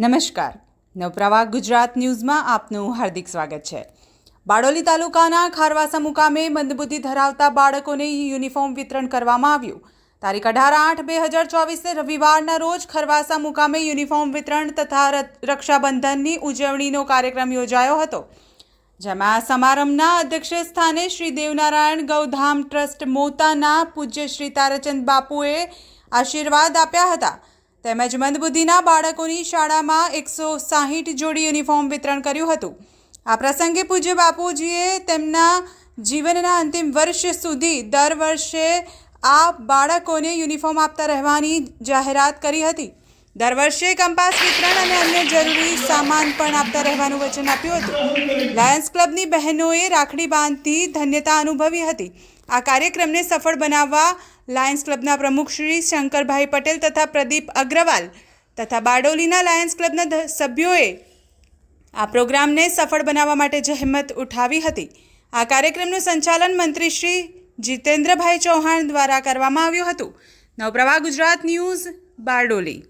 નમસ્કાર. નવપ્રવાહ ગુજરાત ન્યૂઝમાં આપનું હાર્દિક સ્વાગત છે. બારડોલી તાલુકાના ખારવાસા મુકામે મંદબુદ્ધિ ધરાવતા બાળકોને યુનિફોર્મ વિતરણ કરવામાં આવ્યું. તારીખ અઢાર આઠ બે હજાર ચોવીસને રવિવારના રોજ ખરવાસા મુકામે યુનિફોર્મ વિતરણ તથા રક્ષાબંધનની ઉજવણીનો કાર્યક્રમ યોજાયો હતો. જેમાં સમારંભના અધ્યક્ષ સ્થાને શ્રી દેવનારાયણ ગૌધામ ટ્રસ્ટ મોતાના પૂજ્ય શ્રી તારાચંદ બાપુએ આશીર્વાદ આપ્યા હતા. તેમજ મંદબુદ્ધિના બાળકોની શાળામાં એકસો સાહીઠ જોડી યુનિફોર્મ વિતરણ કર્યું હતું. આ પ્રસંગે પૂજ્ય બાપુજીએ તેમના જીવનના અંતિમ વર્ષ સુધી દર વર્ષે આ બાળકોને યુનિફોર્મ આપતા રહેવાની જાહેરાત કરી હતી. દર વર્ષે કંપાસ વિતરણ અને અન્ય જરૂરી સામાન પણ આપતા રહેવાનું વચન આપ્યું હતું. લાયન્સ ક્લબની બહેનોએ રાખડી બાંધતી ધન્યતા અનુભવી હતી. આ કાર્યક્રમને સફળ બનાવવા લાયન્સ ક્લબના પ્રમુખ શ્રી શંકરભાઈ પટેલ તથા પ્રદીપ અગ્રવાલ તથા બારડોલીના લાયન્સ ક્લબના સભ્યોએ આ પ્રોગ્રામને સફળ બનાવવા માટે જહેમત ઉઠાવી હતી. આ કાર્યક્રમનું સંચાલન મંત્રી શ્રી જીતેન્દ્રભાઈ ચૌહાણ દ્વારા કરવામાં આવ્યું હતું. નવપ્રવાહ ગુજરાત ન્યૂઝ, બારડોલી.